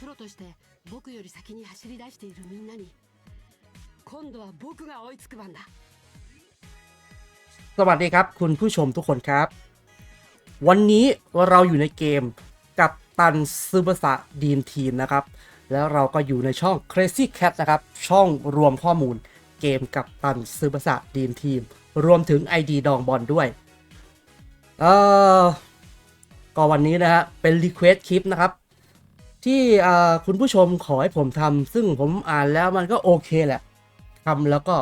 プロとして僕より先に走り出しているみんなに今度は僕が追いつく番だ สวัสดีครับ คุณผู้ชมทุกคนครับ วันนี้เราอยู่ในเกมกับตันซูเปอร์สะดีมทีมนะครับ แล้วเราก็อยู่ในช่อง Crazy Cat นะครับ ช่องรวมข้อมูลเกมกับตันซูเปอร์สะดีมทีม รวมถึง ID ดองบอลด้วย เอ่อ ก็วันนี้นะฮะ เป็นรีเควสคลิปนะครับ ที่คุณผู้ชมขอให้ผมทำซึ่งผมอ่านแล้วมันก็โอเคแหละทำแล้วก็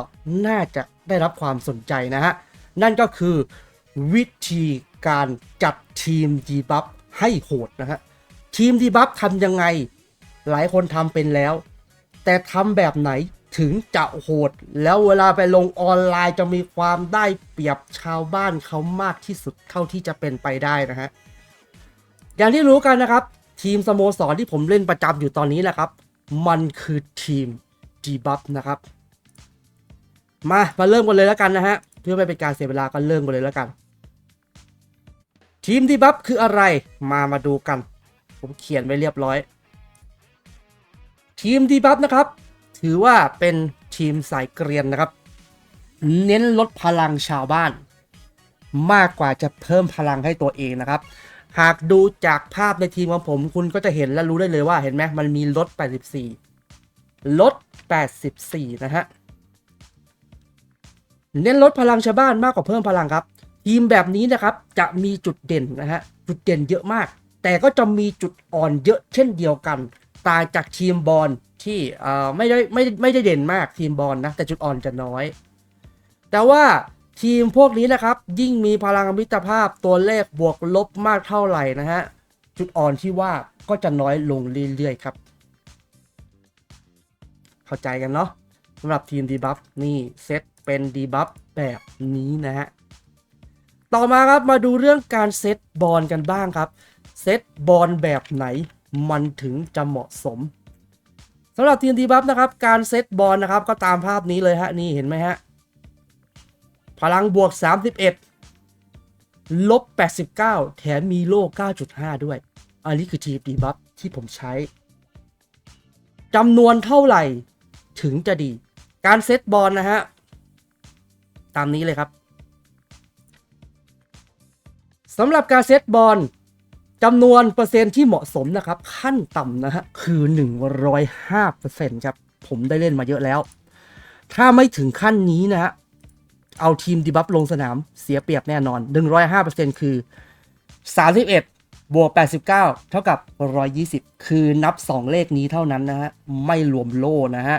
น่าจะได้รับความสนใจนะฮะ นั่นก็คือวิธีการจัดทีมดีบัฟให้โหดนะฮะ ทีมดีบัฟทำยังไง หลายคนทำเป็นแล้ว แต่ทำแบบไหนถึงจะโหด แล้วเวลาไปลงออนไลน์จะมีความได้เปรียบชาวบ้านเขามากที่สุดเท่าที่จะเป็นไปได้นะฮะ อย่างที่รู้กันนะครับ ทีมสโมสรที่ผมเล่นประจำอยู่ตอนนี้แหละครับ มันคือทีมดีบัฟนะครับ มามาเริ่มกันเลยแล้วกันนะฮะ เพื่อไม่เป็นการเสียเวลาก็เริ่มกันเลยแล้วกัน ทีมดีบัฟคืออะไรมามาดูกัน ผมเขียนไว้เรียบร้อย ทีมดีบัฟนะครับ ถือว่าเป็นทีมสายเกรียนนะครับ เน้นลดพลังชาวบ้าน มากกว่าจะเพิ่มพลังให้ตัวเองนะครับ หากดูจากภาพในทีมของผม คุณก็จะเห็นและรู้ได้เลยว่าเห็นไหมมันมีลด 84 ลด 84 นะฮะ เน้นลดพลังชาวบ้านมากกว่าเพิ่มพลังครับ ทีมแบบนี้นะครับจะมีจุดเด่นนะฮะ จุดเด่นเยอะมาก แต่ก็จะมีจุดอ่อนเยอะเช่นเดียวกัน ต่างจากทีมบอลที่เอ่อไม่ได้ไม่ไม่ได้เด่นมากทีมบอลนะแต่จุดอ่อนจะน้อย แต่ว่า ทีมพวกนี้นะครับ ยิ่งมีพลังมิตรภาพตัวเลขบวกลบมากเท่าไหร่นะฮะ จุดอ่อนที่ว่าก็จะน้อยลงเรื่อยๆครับ เข้าใจกันเนาะสำหรับทีมดีบัฟนี่เซตเป็นดีบัฟแบบนี้นะฮะ ต่อมาครับมาดูเรื่องการเซตบอลกันบ้างครับ เซตบอลแบบไหนมันถึงจะเหมาะสมสำหรับทีมดีบัฟนะครับ การเซตบอลนะครับก็ตามภาพนี้เลยฮะนี่เห็นไหมฮะ พลังบวก 31 ลบ 89 แถมมีโล่ 9.5 ด้วย อันนี้คือทีมดีบัฟที่ผมใช้จำนวนเท่าไหร่ถึงจะดี การเซตบอลนะฮะ ตามนี้เลยครับสำหรับการเซตบอลจำนวนเปอร์เซ็นต์ที่เหมาะสมนะครับ ขั้นต่ำนะฮะ คือ 105%ครับ ผมได้เล่นมาเยอะแล้ว ถ้าไม่ถึงขั้นนี้นะฮะ เอาทีมดีบัฟลงสนามเสียเปรียบแน่นอน 105%คือ 31 บวก 89 เท่ากับ 120 คือนับ 2 เลขนี้เท่านั้นนะฮะ ไม่รวมโล่นะฮะ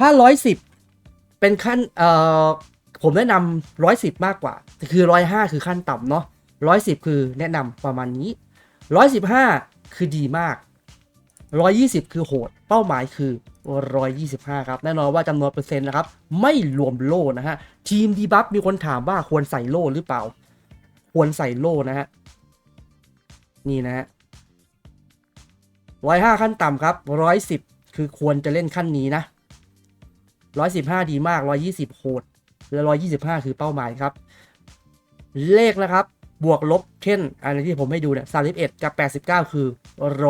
ถ้า 110 เป็นขั้น เอ่อ ผมแนะนำ110 มากกว่า คือ 105 คือขั้นต่ำเนาะ110 คือแนะนำประมาณนี้ 115 คือดีมาก 120 คือโหด เป้าหมายคือ 125 ครับ แน่นอนว่าจำนวนเปอร์เซ็นต์นะครับ ไม่รวมโล่นะฮะ ทีมดีบัฟมีคนถามว่าควรใส่โล่หรือเปล่า ควรใส่โล่นะฮะ นี่นะฮะ105ขั้นต่ำครับ110คือควรจะเล่นขั้นนี้นะ115ดีมาก120โหดและ125คือเป้าหมายครับ เลขนะครับ บวกลบเช่นอันที่ผมให้ดูเนี่ย31กับ89คือ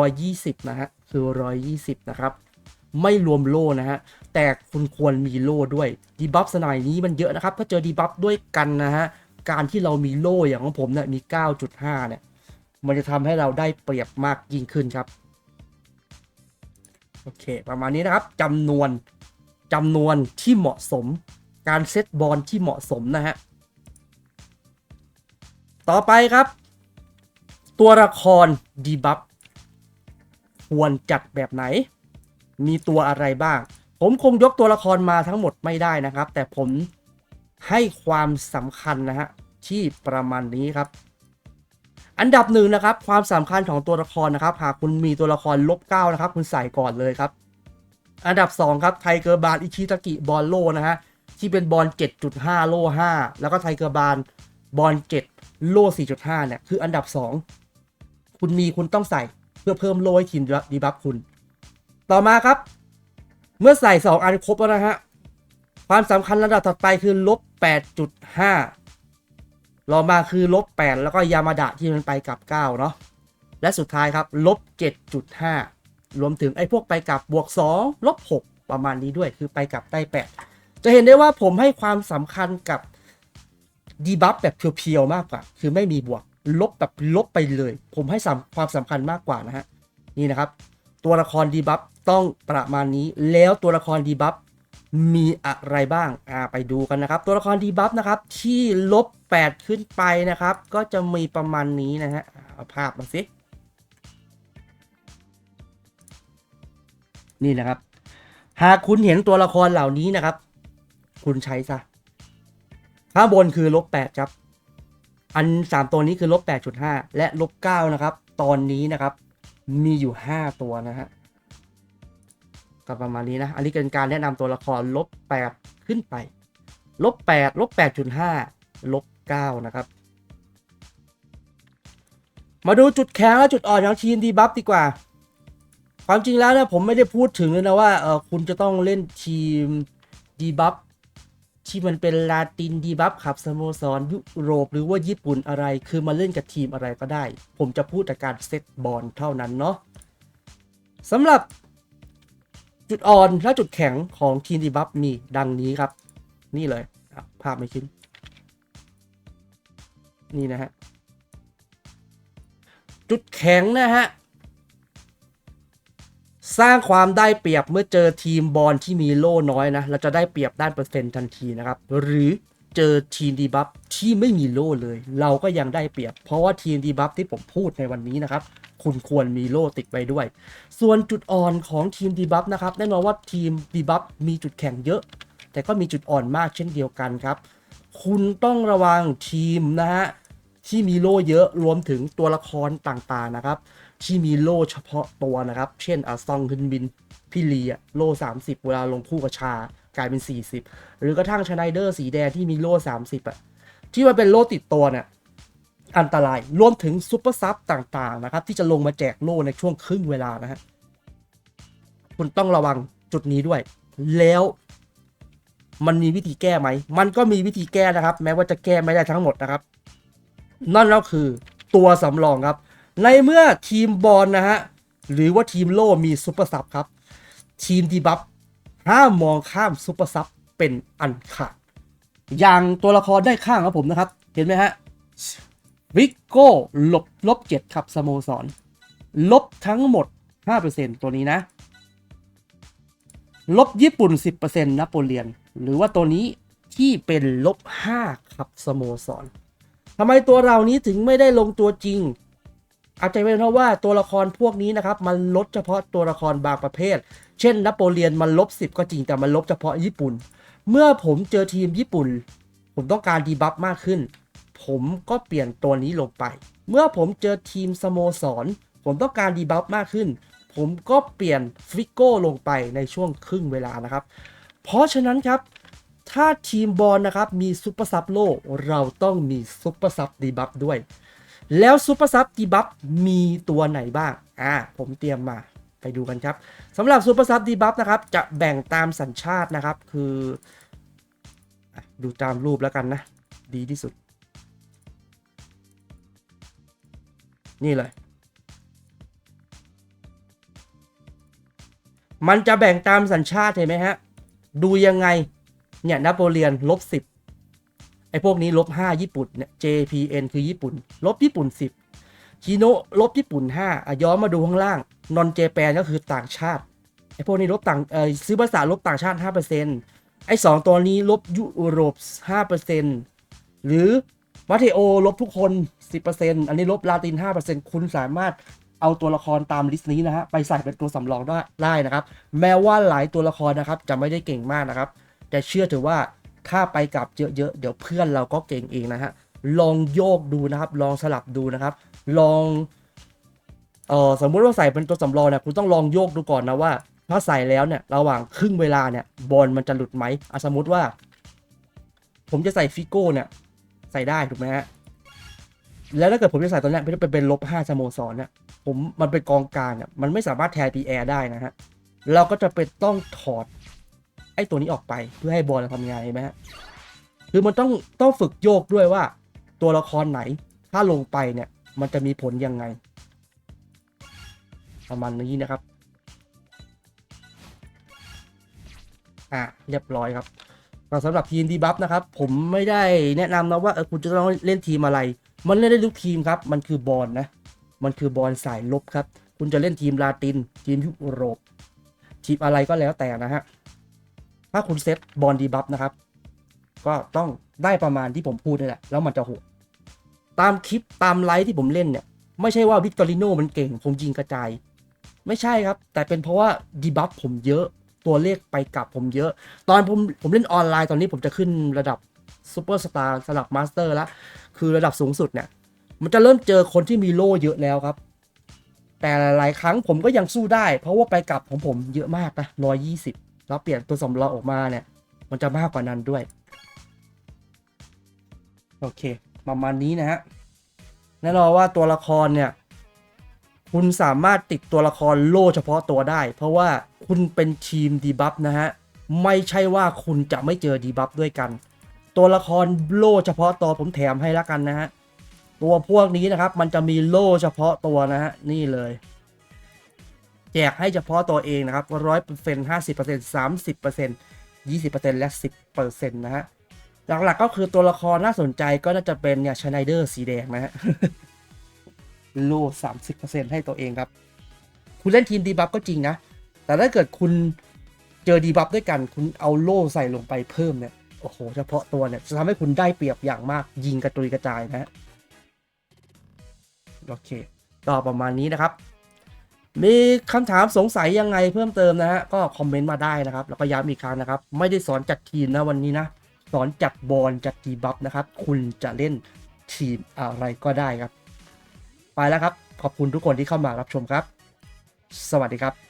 120นะฮะ คือ 120 นะครับ ไม่รวมโล่นะฮะ แต่คุณควรมีโล่ด้วยดีบัฟสมัยนี้มันเยอะนะครับ ถ้าเจอดีบัฟด้วยกันนะฮะ การที่เรามีโล่อย่างของผมเนี่ยมี 9.5 เนี่ย มันจะทำให้เราได้เปรียบมากยิ่งขึ้นครับ โอเค ประมาณนี้นะครับจำนวนจำนวนที่เหมาะสม การเซตบอลที่เหมาะสมนะฮะ ต่อไปครับ ตัวละครดีบัฟ ควรจัดแบบไหน มีตัวอะไรบ้าง ผมคงยกตัวละครมาทั้งหมดไม่ได้นะครับ แต่ผมให้ความสำคัญนะฮะที่ประมาณนี้ครับ อันดับหนึ่งนะครับ ความสำคัญของตัวละครนะครับ หากคุณมีตัวละครลบเก้านะครับ คุณใส่ก่อนเลยครับ อันดับ 2 ครับไทเกอร์บาลอิชิตากิบอลโลนะฮะที่เป็นบอล 7.5 โล 5 แล้วก็ไทเกอร์บาลบอล 7 โล 4.5 เนี่ย คืออันดับ 2 คุณมีคุณต้องใส่ พื่อเพิ่มโลให้ทีมดีบัฟคุณ ต่อมาครับ เมื่อใส่ 2 อันครบแล้วนะฮะ ความสำคัญระดับถัดไปคือลบ 8.5 รอมาคือลบ 8 แล้วก็ยามาดะที่มันไปกับ 9 เนาะและสุดท้ายครับลบ 7.5 รวมถึงไอ้พวกไปกับบวก 2 ลบ 6 ประมาณนี้ด้วยคือไปกับได้8 จะเห็นได้ว่าผมให้ความสำคัญกับดีบัฟแบบเพียวๆมากกว่า คือไม่มีบวก ลบแบบลบไปเลย ผมให้สำความสำคัญมากกว่านะฮะนี่นะครับ ตัวละครดีบัฟต้องประมาณนี้ แล้วตัวละครดีบัฟมีอะไรบ้างอ่าไปดูกันนะครับ ตัวละครดีบัฟนะครับ ที่ลบ 8 ขึ้นไปนะครับ ก็จะมีประมาณนี้นะฮะเอาภาพมาสินี่นะครับ หากคุณเห็นตัวละครเหล่านี้นะครับ คุณใช้ซะข้างบนคือลบ8ครับ อัน 3 ตัวนี้คือลบ8.5 และลบ9นะครับ ตอนนี้นะครับ มีอยู่ 5 ตัวนะฮะก็ประมาณนี้นะ อันนี้เป็นการแนะนำตัวละครลบ8ขึ้นไป ลบ8ลบ8.5 ลบ9นะครับ มาดูจุดแข็งและจุดอ่อนของทีมดีบัฟดีกว่า ความจริงแล้วนะผมไม่ได้พูดถึงเลยนะว่าเออคุณจะต้องเล่นทีมดีบัฟ ที่มันเป็นลาตินดีบัฟขับสโมสรยุโรปหรือว่าญี่ปุ่นอะไร คือมาเล่นกับทีมอะไรก็ได้ ผมจะพูดแต่การเซตบอลเท่านั้นเนาะสำหรับจุดอ่อนและจุดแข็งของทีมดีบัฟมีดังนี้ครับ นี่เลยภาพไม่ขึ้น นี่นะฮะ จุดแข็งนะฮะ สร้างความได้เปรียบเมื่อเจอทีมบอลที่มีโล่น้อยนะเราจะได้เปรียบด้านเปอร์เซ็นต์ทันทีนะครับ หรือเจอทีมดีบัฟที่ไม่มีโล่เลย เราก็ยังได้เปรียบ เพราะว่าทีมดีบัฟที่ผมพูดในวันนี้นะครับ คุณควรมีโล่ติดไว้ด้วย ส่วนจุดอ่อนของทีมดีบัฟนะครับแน่นอนว่าทีมดีบัฟมีจุดแข็งเยอะ แต่ก็มีจุดอ่อนมากเช่นเดียวกันครับ คุณต้องระวังทีมนะฮะที่มีโล่เยอะรวมถึงตัวละครต่างๆนะครับ ที่มีโล่เฉพาะตัวนะครับ เช่นอาซองฮึนบินพี่ลีอะโล่ 30 เวลาลงคู่กับชากลายเป็น 40 หรือกระทั่งชไนเดอร์สีแดงที่มีโล่ 30อะที่มันเป็นโล่ติดตัวเนี่ยอันตรายรวมถึงซุปเปอร์ซับต่างๆนะครับ ที่จะลงมาแจกโล่ในช่วงครึ่งเวลานะฮะคุณต้องระวังจุดนี้ด้วย แล้วมันมีวิธีแก้ไหม มันก็มีวิธีแก้นะครับ แม้ว่าจะแก้ไม่ได้ทั้งหมดนะครับ นั่นก็คือตัวสำรองครับ ในเมื่อทีมบอลนะฮะ หรือว่าทีมโล่มีซุปเปอร์ซับครับ ทีมดีบัฟห้ามมองข้ามซุปเปอร์ซับเป็นอันขาดอย่างตัวละครได้ข้างครับผมนะครับ เห็นไหมฮะวิกโก้ลบลบเจ็ดครับสโมสร ลบทั้งหมด 5%ตัวนี้นะ ลบญี่ปุ่น 10%นโปเลียน หรือว่าตัวนี้ที่เป็นลบ5ครับสโมสรทำไมตัวเรานี้ถึงไม่ได้ลงตัวจริง อาจจะเป็นเพราะว่าตัวละครพวกนี้นะครับมันลดเฉพาะตัวละครบางประเภท เช่นนโปเลียนมันลบ 10 ก็จริงแต่มันลบเฉพาะญี่ปุ่น เมื่อผมเจอทีมญี่ปุ่น ผมต้องการดีบัฟมากขึ้น ผมก็เปลี่ยนตัวนี้ลงไป เมื่อผมเจอทีมสโมสร ผมต้องการดีบัฟมากขึ้น ผมก็เปลี่ยนฟิกโก้ลงไปในช่วงครึ่งเวลานะครับ เพราะฉะนั้นครับถ้าทีมบอลนะครับมีซุปเปอร์ซับโลเราต้องมีซุปเปอร์ซับดีบัฟด้วย แล้วซุปเปอร์ซับดีบัฟมีตัวไหนบ้าง อ่า ผมเตรียมมาไปดูกันครับสำหรับซุปเปอร์ซับดีบัฟนะครับ จะแบ่งตามสัญชาตินะครับ คืออดูตามรูปแล้วกันนะ ดีที่สุด นี่เลย มันจะแบ่งตามสัญชาติเห็นไหมฮะ ดูยังไง เนี่ยนโปเลียนลบสิบ ไอ้พวกนี้ลบห้าญี่ปุ่นเนี่ย JPN คือญี่ปุ่น ลบญี่ปุ่นสิบชิโนลบญี่ปุ่นห้าอะย้อนมาดูข้างล่างนอนเจแปนก็คือต่างชาติไอ้พวกนี้ลบต่างเออซื้อภาษาลบต่างชาติห้าเปอร์เซ็นต์ไอ้สองตัวนี้ลบยุโรปห้าเปอร์เซ็นต์หรือมาเทโอลบทุกคนสิบเปอร์เซ็นต์อันนี้ลบลาตินห้าเปอร์เซ็นต์คุณสามารถเอาตัวละครตามลิสต์นี้นะฮะไปใส่เป็นตัวสำรองได้ได้นะครับ แม้ว่าหลายตัวละครนะครับจะไม่ได้เก่งมากนะครับ แต่เชื่อเถอว่า ถ้าไปกลับเยอะๆ เดี๋ยวเพื่อนเราก็เก่งเองนะฮะ ลองโยกดูนะครับ ลองสลับดูนะครับ ลอง เออสมมุติว่าใส่เป็นตัวสำรองเนี่ย คุณต้องลองโยกดูก่อนนะว่า ถ้าใส่แล้วเนี่ย ระหว่างครึ่งเวลาเนี่ย บอลมันจะหลุดไหมอะสมมุติว่า ผมจะใส่ฟิโก้เนี่ย ใส่ได้ถูกไหมฮะ แล้วถ้าเกิดผมจะใส่ตัวนี้เป็นเป็นลบห้าสโมสรเนี่ย ผมมันเป็นกองกลางเนี่ย มันไม่สามารถแทนปีแอร์ได้นะฮะ เราก็จะเป็นต้องถอด อ้ตัวนี้ออกไปเพื่อให้บอลทำงานเห็นไหมฮะคือมันต้องต้องฝึกโยกด้วยว่า ตัวละครไหน ถ้าลงไปเนี่ยมันจะมีผลยังไงประมาณนี้นะครับ อะเรียบร้อยครับสำหรับทีมดีบัฟนะครับ ผมไม่ได้แนะนำนะว่าเออคุณจะต้องเล่นทีมอะไร มันเล่นได้ทุกทีมครับ มันคือบอลนะ มันคือบอลสายลบครับ คุณจะเล่นทีมลาติน ทีมยุโรป ทีมอะไรก็แล้วแต่นะฮะ ถ้าคุณเซตบอลดีบัฟนะครับ ก็ต้องได้ประมาณที่ผมพูดนี่แหละ แล้วมันจะโหดตามคลิปตามไลฟ์ที่ผมเล่นเนี่ย ไม่ใช่ว่าวิกตอริโนมันเก่ง ผมยิงกระจาย ไม่ใช่ครับ แต่เป็นเพราะว่าดีบัฟผมเยอะตัวเลขไปกลับผมเยอะ ตอนผมผมเล่นออนไลน์ตอนนี้ผมจะขึ้นระดับซูเปอร์สตาร์สลับมาสเตอร์ล้วคือระดับสูงสุดเนี่ย มันจะเริ่มเจอคนที่มีโล่เยอะแล้วครับ แต่หลายครั้งผมก็ยังสู้ได้ เพราะว่าไปกลับของผมเยอะมากนะร้อยี่สิบ แล้วเปลี่ยนตัวสำรองออกมาเนี่ย มันจะมากกว่านั้นด้วย โอเค ประมาณนี้นะฮะแน่นอนว่าตัวละครเนี่ย คุณสามารถติดตัวละครโล่เฉพาะตัวได้ เพราะว่าคุณเป็นทีมดีบัฟนะฮะ ไม่ใช่ว่าคุณจะไม่เจอดีบัฟด้วยกัน ตัวละครโล่เฉพาะตัวผมแถมให้ละกันนะฮะ ตัวพวกนี้นะครับ มันจะมีโล่เฉพาะตัวนะฮะ นี่เลย แจกให้เฉพาะตัวเองนะครับร้อยเปอร์เซ็นต์ห้าสิบเปอร์เซ็นต์สามสิบเปอร์เซ็นต์ยี่สิบเปอร์เซ็นต์และสิบเปอร์เซ็นต์นะฮะหลักๆก็คือตัวละครน่าสนใจก็น่าจะเป็นเนี่ยชไนเดอร์สีแดงนะฮะโล่สามสิบเปอร์เซ็นต์ให้ตัวเองครับ คุณเล่นทีมดีบัฟก็จริงนะ แต่ถ้าเกิดคุณเจอดีบัฟด้วยกัน คุณเอาโล่ใส่ลงไปเพิ่มเนี่ย โอ้โห เฉพาะตัวเนี่ย จะทำให้คุณได้เปรียบอย่างมาก ยิงกระตุยกระจายนะฮะ โอเคก็ประมาณนี้นะครับ มีคำถามสงสัยยังไงเพิ่มเติมนะฮะก็คอมเมนต์มาได้นะครับ แล้วก็ย้ำอีกครั้งนะครับ ไม่ได้สอนจัดทีมนะวันนี้นะ สอนจัดบอลจัดทีบัฟนะครับ คุณจะเล่นทีมอะไรก็ได้ครับ ไปแล้วครับ ขอบคุณทุกคนที่เข้ามารับชมครับ สวัสดีครับ